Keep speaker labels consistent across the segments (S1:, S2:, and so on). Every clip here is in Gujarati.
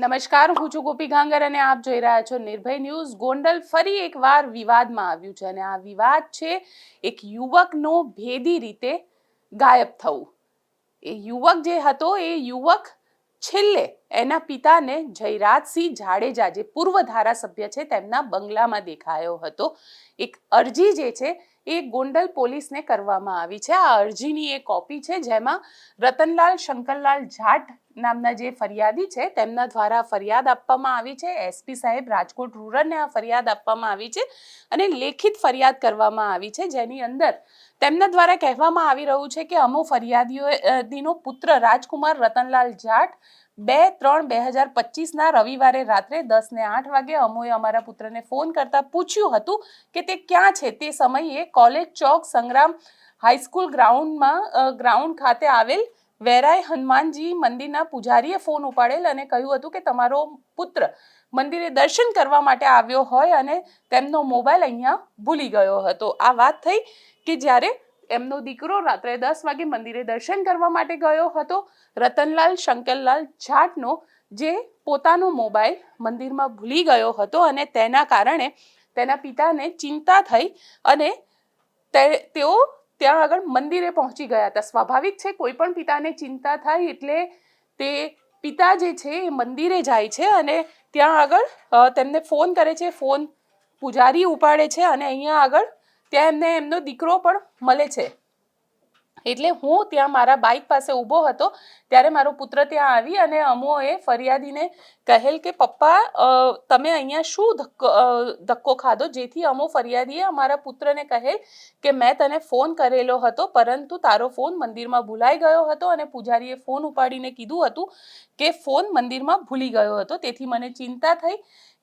S1: નમસ્કાર, હું છું ગોપી ગાંગર અને આપ જોઈ રહ્યા છો નિર્ભય ન્યૂઝ. ગોંડલ ફરી એકવાર વિવાદમાં આવ્યું છે અને આ વિવાદ છે, એક યુવકનો ભેદી રીતે ગાયબ થવું. એ યુવક જે હતો, એ યુવક છેલ્લે એના પિતાને જયરાજસિંહ જાડેજા, જે પૂર્વ ધારાસભ્ય છે, તેમના બંગલામાં દેખાયો હતો. એક અરજી જે છે, એ ગોંડલ પોલીસને કરવામાં આવી છે. આ અરજીની એક કોપી છે, જેમાં રતનલાલ શંકરલાલ જાટ નામના જે ફરિયાદી છે, તેમના દ્વારા ફરિયાદ આપવામાં આવી છે. એસપી સાહેબ રાજકોટ રૂરલને આ ફરિયાદ આપવામાં આવી છે અને લેખિત ફરિયાદ કરવામાં આવી છે. જેની અંદર તેમના દ્વારા કહેવામાં આવી રહ્યું છે કે અમો ફરિયાદીઓ પુત્ર રાજકુમાર રતનલાલ જાટ બે ત્રણ બે હજાર પચીસના રવિવારે રાત્રે દસ ને આઠ વાગે અમોએ અમારા પુત્રને ફોન કરતા પૂછ્યું હતું કે તે ક્યાં છે? તે સમયે કોલેજ ચોક સંગ્રામ હાઈસ્કૂલ ગ્રાઉન્ડમાં ગ્રાઉન્ડ ખાતે આવેલ વેરાય હનુમાનજી મંદિરના પૂજારીએ ફોન ઉપાડેલ અને કહ્યું હતું કે તમારો પુત્ર મંદિરે દર્શન કરવા માટે આવ્યો હોય અને તેમનો મોબાઈલ અહીંયા ભૂલી ગયો હતો. આ વાત થઈ કે જ્યારે એમનો દીકરો રાત્રે દસ વાગે મંદિરે દર્શન કરવા માટે ગયો હતો. રતનલાલ શંકરલાલ જાટનો જે પોતાનો મોબાઈલ મંદિરમાં ભૂલી ગયો હતો અને તેના કારણે તેના પિતાને ચિંતા થઈ અને તેઓ ત્યાં આગળ મંદિરે પહોંચી ગયા હતા. સ્વાભાવિક છે, કોઈ પણ પિતાને ચિંતા થાય એટલે તે પિતા જે છે એ મંદિરે જાય છે અને ત્યાં આગળ તેમને ફોન કરે છે. ફોન પૂજારી ઉપાડે છે અને અહીંયા આગળ ત્યાં એમને એમનો દીકરો પણ મળે છે. એટલે હું ત્યાં મારા બાઇક પાસે ઊભો હતો, ત્યારે મારો પુત્ર ત્યાં આવી અને અમોએ ફરિયાદીને કહેલ કે, પપ્પા તમે અહીંયા શું ધક્કો ધક્કો ખાધો? જેથી અમો ફરિયાદીએ અમારા પુત્રને કહેલ કે, મેં તને ફોન કરેલો હતો, પરંતુ તારો ફોન મંદિરમાં ભૂલાઈ ગયો હતો અને પૂજારીએ ફોન ઉપાડીને કીધું હતું કે, ફોન મંદિરમાં ભૂલી ગયો હતો. તેથી મને ચિંતા થઈ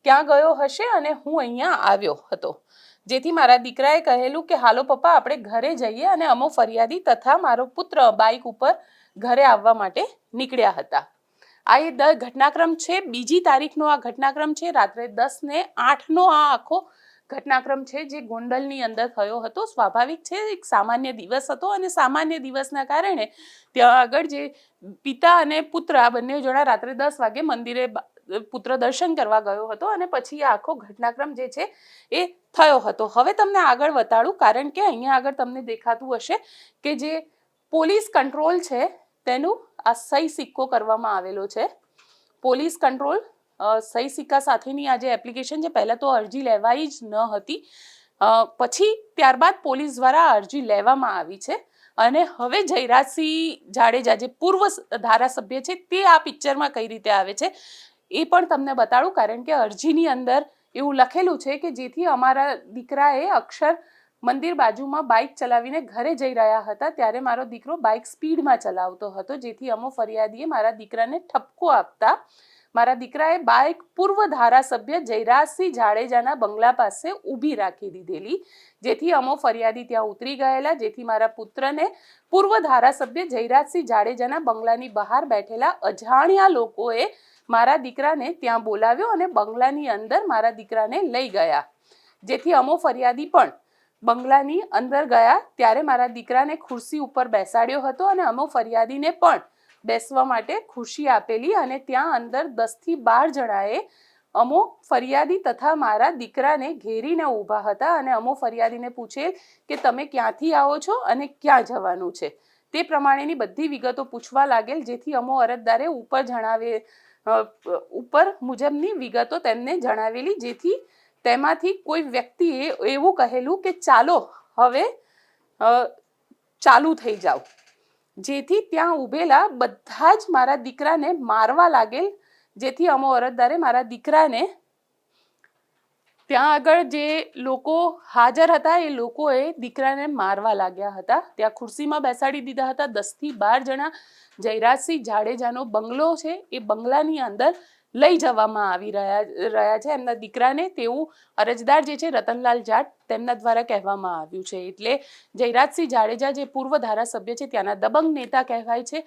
S1: ક્યાં ગયો હશે અને હું અહીંયા આવ્યો હતો. જેથી મારા દીકરાએ કહેલું કે, હાલો પપ્પા, આપણે ઘરે જઈએ અને અમો ફરિયાદી તથા મારો પુત્ર બાઇક ઉપર ઘરે આવવા માટે નીકળ્યા હતા. આ એ ઘટનાક્રમ છે, બીજી તારીખનો આ ઘટનાક્રમ છે, રાત્રે દસ ને આઠનો આ આખો ઘટનાક્રમ છે, જે ગોંડલની અંદર થયો હતો. સ્વાભાવિક છે, એક સામાન્ય દિવસ હતો અને સામાન્ય દિવસના કારણે ત્યાં આગળ જે પિતા અને પુત્ર, આ બંને જણા રાત્રે દસ વાગે મંદિરે પુત્ર દર્શન કરવા ગયો હતો અને પછી આ આખો ઘટનાક્રમ જે છે, એ થયો હતો. હવે તમને આગળ વતાડું કારણ કે અહીંયા આગળ તમને દેખાતું હશે કે જે પોલીસ કંટ્રોલ છે, તેનું આ સહી સિક્કો કરવામાં આવેલો છે. પોલીસ કંટ્રોલ સહી સિક્કા સાથેની આ જે એપ્લિકેશન છે, પહેલાં તો અરજી લેવાઈ જ ન હતી. પછી ત્યારબાદ પોલીસ દ્વારા અરજી લેવામાં આવી છે. અને હવે જયરાજસિંહ જાડેજા જે પૂર્વ ધારાસભ્ય છે, તે આ પિક્ચરમાં કઈ રીતે આવે છે, એ પણ તમને બતાડું, કારણ કે અરજીની અંદર એવું લખેલું છે કે જેથી અમારા દીકરાએ અક્ષર મંદિર બાજુમાં બાઇક ચલાવીને ઘરે જઈ રહ્યા હતા, ત્યારે મારો દીકરો બાઇક સ્પીડમાં ચલાવતો હતો, જેથી અમો ફરિયાદીએ મારા દીકરાને ઠપકો આપતા મારા દીકરાએ બાઇક પૂર્વ ધારાસભ્ય જયરાજસિંહ જાડેજાના બંગલા પાસે ઊભી રાખી દીધેલી, જેથી અમો ફરિયાદી ત્યાં ઉતરી ગયેલા, જેથી મારા પુત્રને પૂર્વ ધારાસભ્ય જયરાજસિંહ જાડેજાના બંગલાની બહાર બેઠેલા અજાણ્યા લોકોએ મારા દીકરાને ત્યાં બોલાવ્યો અને બંગલાની અંદર મારા દીકરાને લઈ ગયા. જેથી અમો ફરિયાદી પણ બંગલાની અંદર ગયા ત્યારે મારા દીકરાને ખુરશી ઉપર બેસાડ્યો હતો અને અમો ફરિયાદીને પણ બેસવા માટે ખુરશી આપેલી અને ત્યાં અંદર દસથી બાર જણાએ અમો ફરિયાદી તથા મારા દીકરાને ઘેરીને ઊભા હતા અને અમો ફરિયાદીને પૂછે કે તમે ક્યાંથી આવો છો અને ક્યાં જવાનું છે. તે પ્રમાણેની બધી વિગતો પૂછવા લાગેલ, જેથી અમો અરજદારે ઉપર જણાવે ઉપર મુજબની વિગતો તેમને જણાવેલી, જેથી તેમાંથી કોઈ વ્યક્તિએ એવું કહેલું કે ચાલો હવે ચાલુ થઈ જાઓ. જેથી ત્યાં ઊભેલા બધા જ મારા દીકરાને મારવા લાગેલ, જેથી અમો અરજદારે મારા દીકરાને ત્યાં આગળ જે લોકો હાજર હતા, એ લોકોએ દીકરાને મારવા લાગ્યા હતા. ત્યાં ખુરશીમાં બેસાડી દીધા હતા. દસથી બાર જણા જયરાજસિંહ જાડેજાનો બંગલો છે, એ બંગલાની અંદર લઈ જવામાં આવી રહ્યા રહ્યા છે. એમના દીકરાને તેવું અરજદાર જે છે, રતનલાલ જાટ, તેમના દ્વારા કહેવામાં આવ્યું છે. એટલે જયરાજસિંહ જાડેજા જે પૂર્વ ધારાસભ્ય છે, ત્યાંના દબંગ નેતા કહેવાય છે.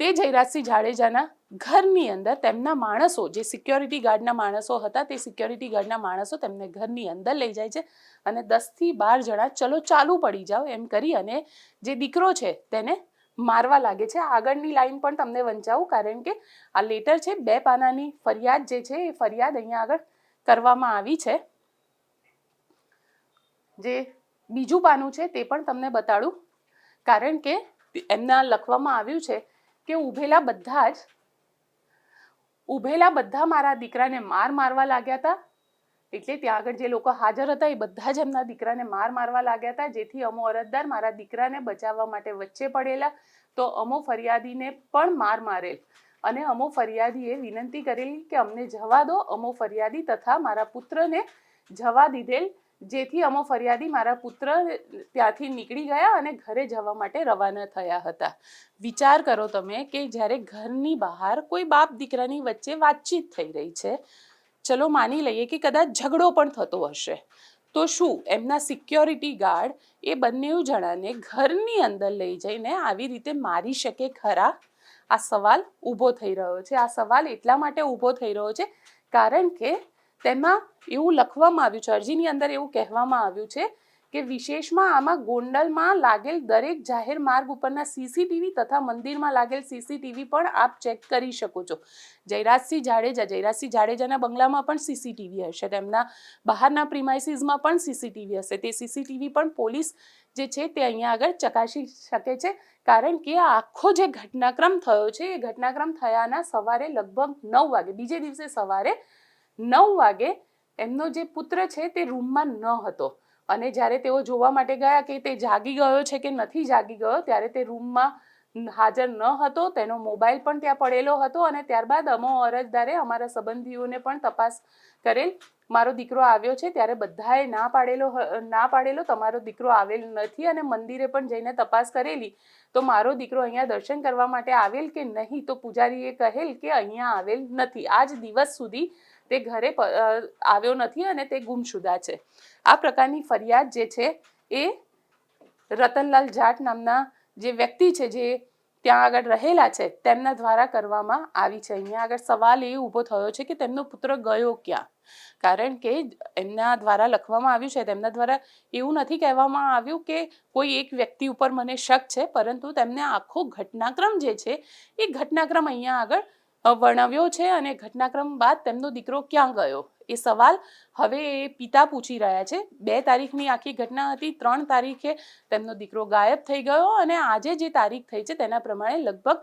S1: તે જયરાજસિંહ જાડેજાના ઘરની અંદર તેમના માણસો, જે સિક્યોરિટી ગાર્ડના માણસો હતા, તે સિક્યોરિટી ગાર્ડના માણસો તેમને ઘરની અંદર લઈ જાય છે અને દસથી બાર જણા, ચલો ચાલુ પડી જાઓ, એમ કરી અને જે દીકરો છે તેને મારવા લાગે છે. આગળની લાઈન પણ તમને વંચાવું, કારણ કે આ લેટર છે, બે પાનાની ફરિયાદ જે છે, એ ફરિયાદ અહીંયા આગળ કરવામાં આવી છે. જે બીજું પાનું છે, તે પણ તમને બતાડું, કારણ કે એમના લખવામાં આવ્યું છે કે ઊભેલા બધા જ ઊભેલા બધા મારા દીકરાને માર મારવા લાગ્યા હતા? એટલે ત્યાં આગળ જે લોકો હાજર હતા એ બધા જ એમના દીકરાને માર મારવા લાગ્યા હતા, જેથી અમો અરજદાર મારા દીકરાને બચાવવા માટે વચ્ચે પડેલા. તો અમો ફરિયાદીને પણ માર મારેલ. અને અમો ફરિયાદીએ વિનંતી કરેલી કે અમને જવા દો. અમો ફરિયાદી તથા મારા પુત્રને જવા દીધેલ. જેથી અમો ફરિયાદી મારા પુત્ર ત્યાંથી નીકળી ગયા અને ઘરે જવા માટે રવાના થયા હતા. વિચાર કરો તમે કે જ્યારે ઘરની બહાર કોઈ બાપ દીકરાની વચ્ચે વાતચીત થઈ રહી છે, ચલો માની લઈએ કે કદાચ ઝઘડો પણ થતો હશે. તો શું એમના સિક્યોરિટી ગાર્ડ એ બંને જણાને ઘરની અંદર લઈ જઈને આવી રીતે મારી શકે ખરા? આ સવાલ ઊભો થઈ રહ્યો છે. આ સવાલ એટલા માટે ઊભો થઈ રહ્યો છે કારણ કે તેમાં એવું લખવામાં આવ્યું છે, અરજીની અંદર એવું કહેવામાં આવ્યું છે કે વિશેષમાં આમાં ગોંડલમાં લાગેલ દરેક જાહેર માર્ગ ઉપરના સીસીટીવી તથા મંદિરમાં લાગેલ સીસીટીવી પણ આપ ચેક કરી શકો છો. જયરાજસિંહ જાડેજા, જયરાજસિંહ જાડેજાના બંગલામાં પણ સીસીટીવી હશે, તેમના બહારના પ્રિમાઇસીસમાં પણ સીસીટીવી હશે. તે સીસીટીવી પણ પોલીસ જે છે તે અહીંયા આગળ ચકાસી શકે છે, કારણ કે આખો જે ઘટનાક્રમ થયો છે, એ ઘટનાક્રમ થયાના સવારે લગભગ નવ વાગે, બીજે દિવસે સવારે નવ વાગે એમનો જે પુત્ર છે તે રૂમમાં ન હતો. અને જ્યારે તેઓ જોવા માટે ગયા કે તે જાગી ગયો છે કે નથી જાગી ગયો, ત્યારે તે રૂમમાં હાજર ન હતો. તેનો મોબાઈલ પણ ત્યાં પડેલો હતો અને ત્યારબાદ અમો અરજદારે અમારા સંબંધીઓને પણ તપાસ કરેલ. મારો દીકરો આવ્યો છે ત્યારે બધાએ ના પાડેલો ના પાડેલો તમારો દીકરો આવેલ નથી અને મંદિરે પણ જઈને તપાસ કરેલી. તો મારો દીકરો અહીંયા દર્શન કરવા માટે આવેલ કે નહીં? તો પૂજારીએ કહેલ કે અહીંયા આવેલ નથી. આજ દિવસ સુધી તે ઘરે આવ્યો નથી અને તે ગુમશુદા છે. આ પ્રકારની ફરિયાદ જે છે એ રતનલાલ જાટ નામના જે વ્યક્તિ છે જે ત્યાં આગળ રહેલા છે, તેમના દ્વારા કરવામાં આવી છે. અહીંયા આગળ સવાલ એ ઊભો થયો છે કે તેમનો પુત્ર ગયો ક્યાં? કારણ કે એમના દ્વારા લખવામાં આવ્યું છે, તેમના દ્વારા એવું નથી કહેવામાં આવ્યું કે કોઈ એક વ્યક્તિ ઉપર મને શક છે, પરંતુ તેમને આખો ઘટનાક્રમ જે છે એ ઘટનાક્રમ અહીંયા આગળ વર્ણવ્યો છે અને ઘટનાક્રમ બાદ તેમનો દીકરો ક્યાં ગયો? એ સવાલ હવે એ પિતા પૂછી રહ્યા છે. બે તારીખની આખી ઘટના હતી, ત્રણ તારીખે તેમનો દીકરો ગાયબ થઈ ગયો અને આજે જે તારીખ થઈ છે તેના પ્રમાણે લગભગ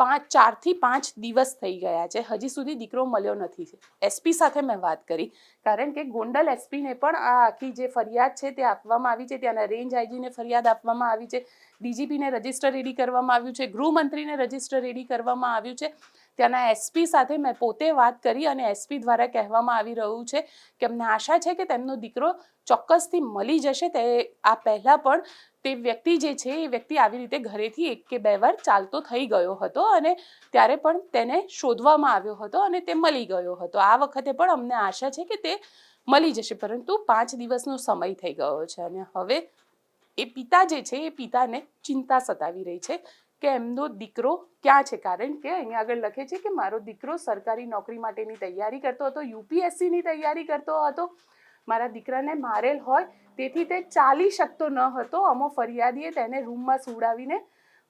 S1: પાંચ, ચારથી પાંચ દિવસ થઈ ગયા છે. હજી સુધી દીકરો મળ્યો નથી એસપી સાથે મેં વાત કરી. કારણ કે ગોંડલ એસપીને પણ આ આખી જે ફરિયાદ છે તે આપવામાં આવી છે. ત્યાંના રેન્જ આઈજીને ફરિયાદ આપવામાં આવી છે. ડીજીપીને રજિસ્ટર રેડી કરવામાં આવ્યું છે. ગૃહમંત્રીને રજિસ્ટર રેડી કરવામાં આવ્યું છે. ત્યાંના એસપી સાથે મેં પોતે વાત કરી અને એસપી દ્વારા કહેવામાં આવી રહ્યું છે કે અમને આશા છે કે તેમનો દીકરો ચોક્કસથી મળી જશે. તે આ પહેલાં પણ તે વ્યક્તિ જે છે, એ વ્યક્તિ આવી રીતે ઘરેથી એક કે બે વાર ચાલતો થઈ ગયો હતો અને ત્યારે પણ તેને શોધવામાં આવ્યો હતો અને તે મળી ગયો હતો. આ વખતે પણ અમને આશા છે કે તે મળી જશે, પરંતુ પાંચ દિવસનો સમય થઈ ગયો છે અને હવે એ પિતા જે છે, એ પિતાને ચિંતા સતાવી રહી છે. કે એમનો દીકરો ક્યાં છે? કારણ કે અહીંયા આગળ લખે છે કે મારો દીકરો સરકારી નોકરી માટેની તૈયારી કરતો હતો, યુપીએસસીની તૈયારી કરતો હતો. મારા દીકરાને મારેલ હોય, તેથી તે ચાલી શકતો ન હતો. અમો ફરિયાદીએ તેને રૂમમાં સુવડાવીને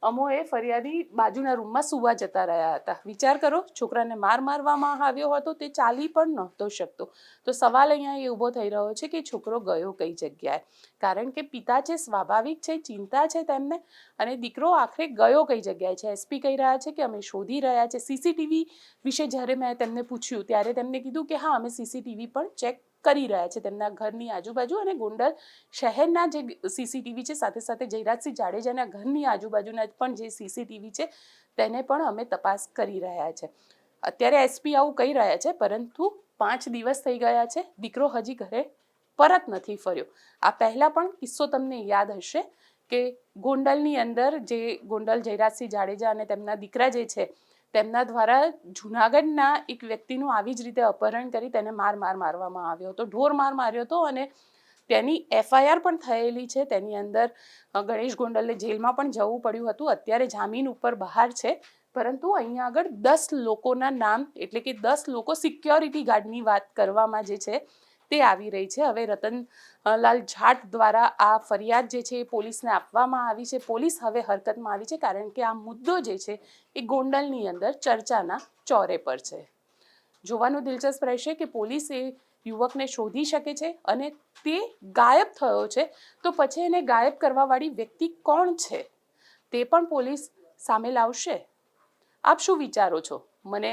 S1: અમો એ ફરિયાદી બાજુના રૂમમાં સુવા જતા રહ્યા હતા. વિચાર કરો, છોકરાને માર મારવામાં આવ્યો હતો તે ચાલી પણ નહોતો શકતો. તો સવાલ અહીંયા એ ઊભો થઈ રહ્યો છે કે છોકરો ગયો કઈ જગ્યાએ? કારણ કે પિતા છે, સ્વાભાવિક છે, ચિંતા છે તેમને અને દીકરો આખરે ગયો કઈ જગ્યાએ છે? એસપી કહી રહ્યા છે કે અમે શોધી રહ્યા છે. સીસીટીવી વિશે જ્યારે મેં તેમને પૂછ્યું ત્યારે તેમને કીધું કે હા, અમે સીસીટીવી પણ ચેક કરી રહ્યા છે તેમના ઘરની આજુબાજુ અને ગોંડલ શહેરના જે સીસીટીવી છે, સાથે સાથે જયરાજસિંહ જાડેજાના ઘરની આજુબાજુના પણ જે સીસીટીવી છે, તેને પણ અમે તપાસ કરી રહ્યા છે. અત્યારે એસપી આવું કહી રહ્યા છે, પરંતુ પાંચ દિવસ થઈ ગયા છે, દીકરો હજી ઘરે પરત નથી ફર્યો. આ પહેલાં પણ કિસ્સો તમને યાદ હશે કે ગોંડલની અંદર જે ગોંડલ જયરાજસિંહ જાડેજા અને તેમના દીકરા જે છે તેમના દ્વારા જુનાગઢના એક વ્યક્તિનું આવી જ રીતે અપહરણ કરી તેને માર માર મારવામાં આવ્યો હતો. ઢોર માર માર્યો હતો અને તેની એફઆઈઆર પણ થયેલી છે. તેની અંદર ગણેશ ગોંડલને જેલમાં પણ જવું પડ્યું હતું. અત્યારે જામીન ઉપર બહાર છે. પરંતુ અહીંયા આગળ દસ લોકોના નામ, એટલે કે દસ લોકો સિક્યોરિટી ગાર્ડની વાત કરવામાં જે છે તે આવી રહી છે. હવે રતનલાલ જાટ દ્વારા આ ફરિયાદ જે છે એ પોલીસને આપવામાં આવી છે. પોલીસ હવે હરકતમાં આવી છે કારણ કે આ મુદ્દો જે છે એ ગોંડલની અંદર ચર્ચાના ચોરે પર છે. જોવાનું દિલચસ્પ રહેશે કે પોલીસ એ યુવકને શોધી શકે છે અને તે ગાયબ થયો છે. તો પછી એને ગાયબ કરવાવાળી વ્યક્તિ કોણ છે? તે પણ પોલીસ સામે લાવશે. આપ શું વિચારો છો? મને